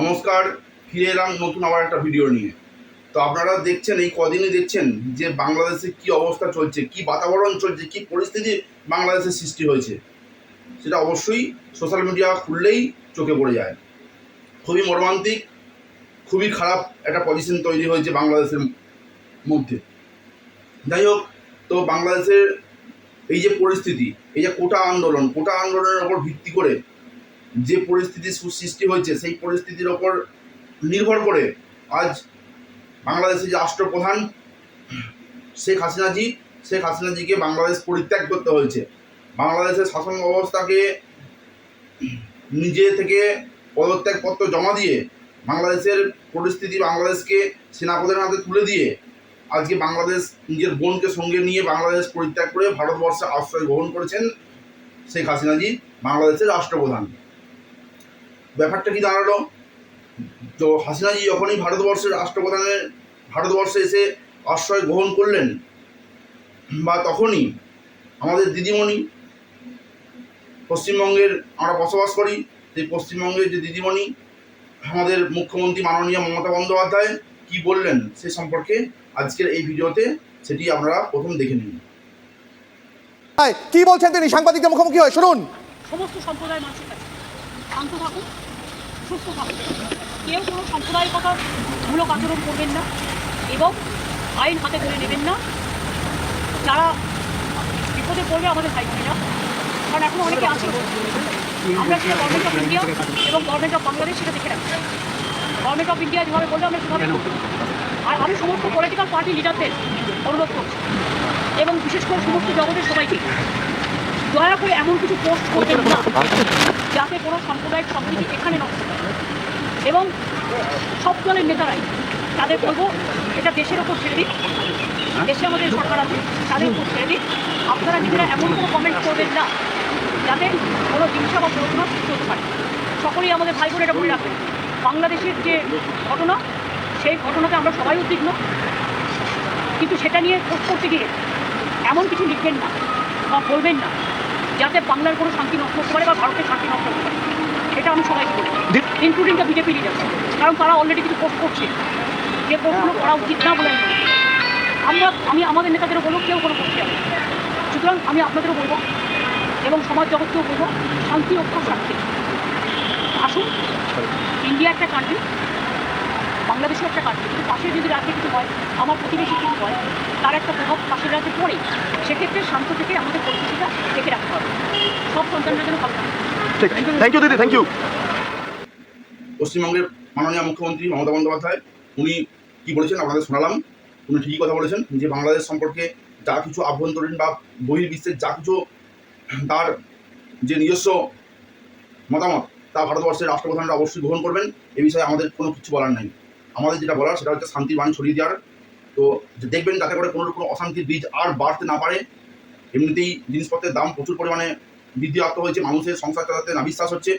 নমস্কার, ফিরে এলাম নতুন আবার একটা ভিডিও নিয়ে। তো আপনারা দেখছেন, এই কদিনই দেখছেন যে বাংলাদেশে কি অবস্থা চলছে, কি বাতাবরণ চলছে, কি পরিস্থিতি বাংলাদেশের সৃষ্টি হয়েছে। সেটা অবশ্যই সোশ্যাল মিডিয়া খুললেই চোখে পড়ে যায়। খুবই মর্মান্তিক, খুবই খারাপ একটা পজিশন তৈরি হয়েছে বাংলাদেশের মধ্যে। যাই হোক, তো বাংলাদেশের এই যে পরিস্থিতি, এই যে কোটা আন্দোলন, কোটা আন্দোলনের ওপর ভিত্তি করে যে পরিস্থিতি সৃষ্টি হয়েছে, সেই পরিস্থিতির ওপর নির্ভর করে আজ বাংলাদেশের যে রাষ্ট্রপ্রধান শেখ হাসিনাজি, শেখ হাসিনাজিকে বাংলাদেশ পরিত্যাগ করতে হয়েছে। বাংলাদেশের শাসন ব্যবস্থাকে নিজে থেকে পদত্যাগপত্র জমা দিয়ে বাংলাদেশের পরিস্থিতি বাংলাদেশকে সেনাপতির হাতে তুলে দিয়ে আজকে বাংলাদেশ নিজের বোনকে সঙ্গে নিয়ে বাংলাদেশ পরিত্যাগ করে ভারতবর্ষে আশ্রয় গ্রহণ করেছেন শেখ হাসিনাজি, বাংলাদেশের রাষ্ট্রপ্রধান। ব্যাপারটা কি দাঁড়াল? তো হাসিনাজি যখনই ভারতবর্ষের রাষ্ট্রপ্রধানের ভারতবর্ষে এসে আশ্রয় গ্রহণ করলেন বা তখনই আমাদের দিদিমণি পশ্চিমবঙ্গের আমরা বসবাস করি সেই পশ্চিমবঙ্গের যে দিদিমণি আমাদের মুখ্যমন্ত্রী মাননীয় মমতা বন্দ্যোপাধ্যায় কি বললেন সে সম্পর্কে আজকের এই ভিডিওতে সেটি আপনারা প্রথম দেখে নিন। কি বলছেন তিনি? সাংবাদিকদের মুখোমুখি হয় শুনুন। সমস্ত সম্প্রদায়ের মানুষের কাছে। শান্ত থাকুন। সুস্থ থাকুন কেউ কোনো সাম্প্রদায়িকতা মূলক আচরণ করবেন না এবং আইন হাতে ধরে নেবেন না। যারা বিপদে পড়বে আমাদের ভাই বোনেরা কারণ এখন অনেকে আছে। আমরা সেটা গভর্নমেন্ট অফ ইন্ডিয়া এবং গভর্নমেন্ট অফ বাংলাদেশ সেটা দেখে রাখছি গভর্নমেন্ট অফ ইন্ডিয়া যেভাবে বললে আমরা সেভাবে। আর আমি সমস্ত পলিটিক্যাল পার্টি লিডারদের অনুরোধ করছি। এবং বিশেষ করে সমস্ত জগতের সবাইকে। দয়া করে এমন কিছু পোস্ট করবেন না, যাতে কোনো সাম্প্রদায়িক সম্প্রীতি এখানে নষ্ট এবং সব দলের নেতারাই, তাদের বলব, এটা দেশের ওপর ছেড়ে দিন। দেশে আমাদের সরকার আছে, তাদের উপর ছেড়ে দিন। আপনারা নিজেরা এমন কোনো কমেন্ট করবেন না, যাতে কোনো হিংসা বা প্রশ্ন সৃষ্টি হতে পারে। সকলেই আমাদের ভাই বোনেরা মনে রাখবেন, বাংলাদেশের যে ঘটনা, সেই ঘটনাতে আমরা সবাই উদ্বিগ্ন। কিন্তু সেটা নিয়ে পোস্ট করতে গিয়ে এমন কিছু লিখবেন না বা বলবেন না। যাতে বাংলার কোনো শান্তি নষ্ট হতে পারে বা ভারতের শান্তি নষ্ট হতে পারে। এটা আমি সবাইকে বলি। ইনক্লুডিং দ্য বিজেপি লিডার কারণ তারা অলরেডি কিছু পোস্ট করছে। যে পোস্টগুলো করা উচিত না বলে আমি আমরা, আমি আমাদের নেতাদেরও বলব, কেউ কোনো যাবে না। সুতরাং আমি আপনাদেরও বলব এবং সমাজ জগৎকেও বলব, শান্তি রক্ষার স্বার্থে আসুন, ইন্ডিয়া একটা কান্ট্রি বাংলাদেশও একটা কান্ট্রি কিন্তু পাশের যদি রাজ্যে কিছু হয় আমার প্রতিবেশী কিছু হয় তার একটা প্রভাব পাশের রাজ্যে পড়ে সেক্ষেত্রে শান্ত থেকে আমাদের পরিস্থিতিটা দেখে রাখতে হবে। সব সন্তানরা যেন ভালো ঠিক। থ্যাংক ইউ দিদি থ্যাংক ইউ পশ্চিমবঙ্গের মাননীয় মুখ্যমন্ত্রী মমতা বন্দ্যোপাধ্যায় উনি কি বলেছেন আপনাদের শোনালাম। উনি ঠিকই কথা বলেছেন যে বাংলাদেশ সম্পর্কে যা কিছু আভ্যন্তরীণ বা বহির্বিশ্বের যা কিছু তার যে নিজস্ব মতামত তা ভারতবর্ষের রাষ্ট্রপ্রধানরা অবশ্যই গ্রহণ করবেন। এ বিষয়ে আমাদের কোনো কিছু বলার নেই। আমাদের যেটা বলার সেটা হচ্ছে শান্তির বাণী ছড়িয়ে দেওয়ার। তো দেখবেন যাতে করে কোনো রকম অশান্তির বীজ আর বাড়তে না পারে, এমনিতেই জিনিসপত্রের দাম প্রচুর পরিমাণে বৃদ্ধিপ্রাপ্ত হয়েছে, মানুষের সংসার চালাতে না বিশ্বাস হচ্ছে।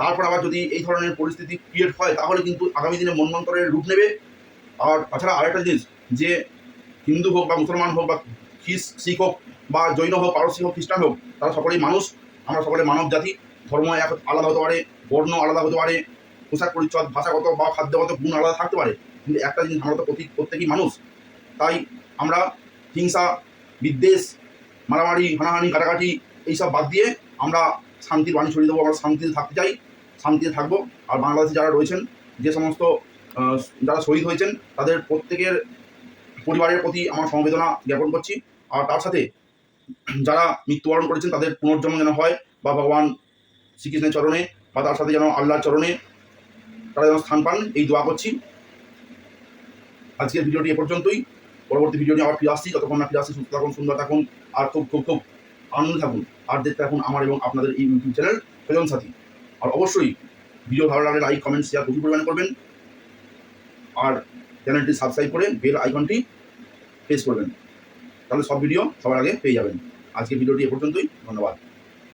তারপর আবার যদি এই ধরনের পরিস্থিতি ক্রিয়েট হয়, তাহলে কিন্তু আগামী দিনে মন্বন্তরের রূপ নেবে। আর তাছাড়া আরেকটা জিনিস, যে হিন্দু হোক বা মুসলমান হোক বা খ্রিস, শিখ হোক বা জৈন হোক, পারসি হোক, খ্রিস্টান হোক, তারা সকলেই মানুষ। আমরা সকলে মানব জাতি ধর্ম এক আলাদা হতে পারে, বর্ণ আলাদা হতে পারে পোশাক পরিচ্ছদ, ভাষাগত বা খাদ্যগত গুণ আলাদা থাকতে পারে। কিন্তু একটা জিনিস আমরা তো প্রতি প্রত্যেকই মানুষ। তাই আমরা হিংসা, বিদ্বেষ, মারামারি, হানাহানি কাটাকাটি এইসব বাদ দিয়ে আমরা শান্তির বাণী ছড়িয়ে দেবো, আমরা শান্তিতে থাকতে চাই, শান্তিতে থাকব। আর বাংলাদেশে যারা রয়েছেন, যে সমস্ত যারা শহীদ হয়েছেন, তাদের প্রত্যেকের পরিবারের প্রতি আমার সমবেদনা জ্ঞাপন করছি। আর তার সাথে যারা মৃত্যুবরণ করেছেন, তাদের পুনর্জন্ম যেন হয় বা ভগবান শ্রীকৃষ্ণের চরণে বা তার সাথে যেন আল্লাহর চরণে তারা যেন স্থান পান, এই দোয়া করছি। আজকের ভিডিওটি এ পর্যন্তই। পরবর্তী ভিডিও নিয়ে আবার ফিরে আসছি। যতক্ষণ না ফিরে আসছি, সুস্থ থাকুন, সুন্দর থাকুন, আর খুব খুব খুব আনন্দ থাকুন, আর দেখতে থাকুন আমার এবং আপনাদের এই ইউটিউব চ্যানেল ফেজন সাথী। আর অবশ্যই ভিডিও ভালো লাগলে লাইক কমেন্ট শেয়ার প্রচুর পরিমাণে করবেন। আর চ্যানেলটি সাবস্ক্রাইব করে বেল আইকনটি প্রেস করবেন। তাহলে সব ভিডিও সবার আগে পেয়ে যাবেন। আজকে ভিডিওটি এ পর্যন্তই। ধন্যবাদ।